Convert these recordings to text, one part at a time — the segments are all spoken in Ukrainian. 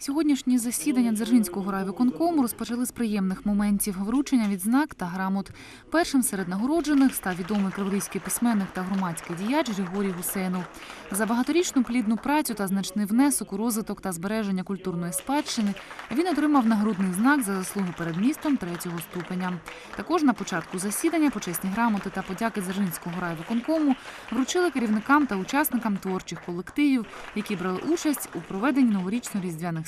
Сьогоднішнє засідання Дзержинського райвиконкому розпочали з приємних моментів вручення відзнак та грамот. Першим серед нагороджених став відомий криворізький письменник та громадський діяч Григорій Гусейнов. За багаторічну плідну працю та значний внесок у розвиток та збереження культурної спадщини він отримав нагрудний знак за заслугу перед містом третього ступеня. Також на початку засідання почесні грамоти та подяки Дзержинського райвиконкому вручили керівникам та учасникам творчих колективів, які брали участь у проведенні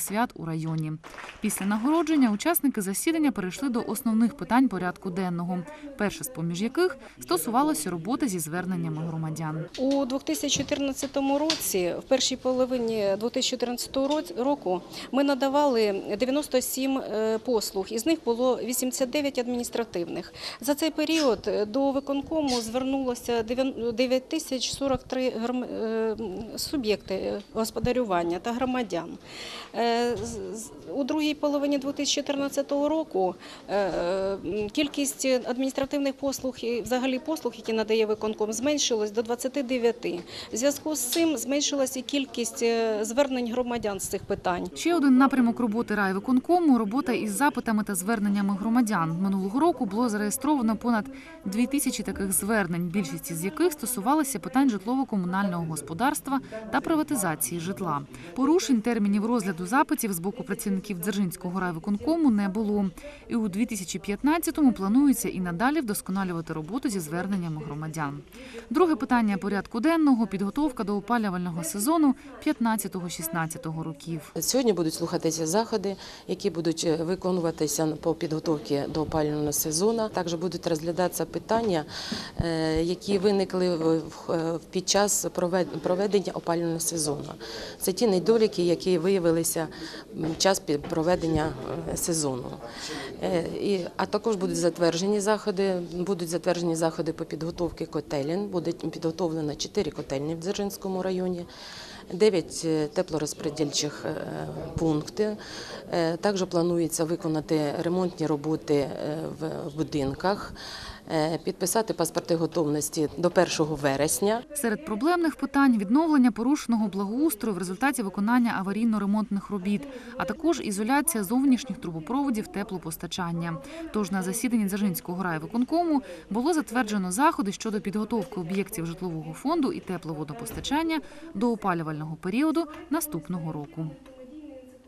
новорічно-різдвяних свят у районі. Після нагородження учасники засідання перейшли до основних питань порядку денного. Перше з поміж яких стосувалося роботи зі зверненнями громадян. У 2014 році, в першій половині 2014 роц- року, ми надавали 97 е, послуг, із них було 89 адміністративних. За цей період е, до виконкому звернулося 9043 гром- е, суб'єкти господарювання та громадян. З- з- У другій половині 2014 року е, е, кількість адміністративних послуг і взагалі послуг, які надає виконком, зменшилась до 29. В зв'язку з цим зменшилася і кількість е, звернень громадян з цих питань. Ще один напрямок роботи райвиконкому – робота із запитами та зверненнями громадян. Минулого року було зареєстровано понад дві тисячі таких звернень, більшість із яких стосувалися питань житлово-комунального господарства та приватизації житла. Порушень термінів розгляду запитів з боку працівників Дзержинського райвиконкому не було. І у 2015-му планується і надалі вдосконалювати роботу зі зверненнями громадян. Друге питання порядку денного – підготовка до опалювального сезону 15-16 років. Сьогодні будуть слухатися заходи, які будуть е, виконуватися по підготовці до опалювального сезону. Також будуть розглядатися питання, е, які виникли е, під час провед- проведення опалювального сезону. Це ті недоліки, які виявилися час проведення е, сезону. Е, А також будуть затверджені заходи. Будуть затверджені заходи по підготовці котелень. Буде підготовлено 4 котельні в Дзержинському районі. 9 теплорозподільчих е, пунктів. Е, Також планується виконати ремонтні роботи в будинках, підписати паспорти готовності до 1 вересня. Серед проблемних питань відновлення порушеного благоустрою в результаті виконання аварійно-ремонтних робіт, а також ізоляція зовнішніх трубопроводів теплопостачання. Тож на засіданні Дзержинського райвиконкому було затверджено заходи щодо підготовки об'єктів житлового фонду і тепловодопостачання до опалювального періоду наступного року.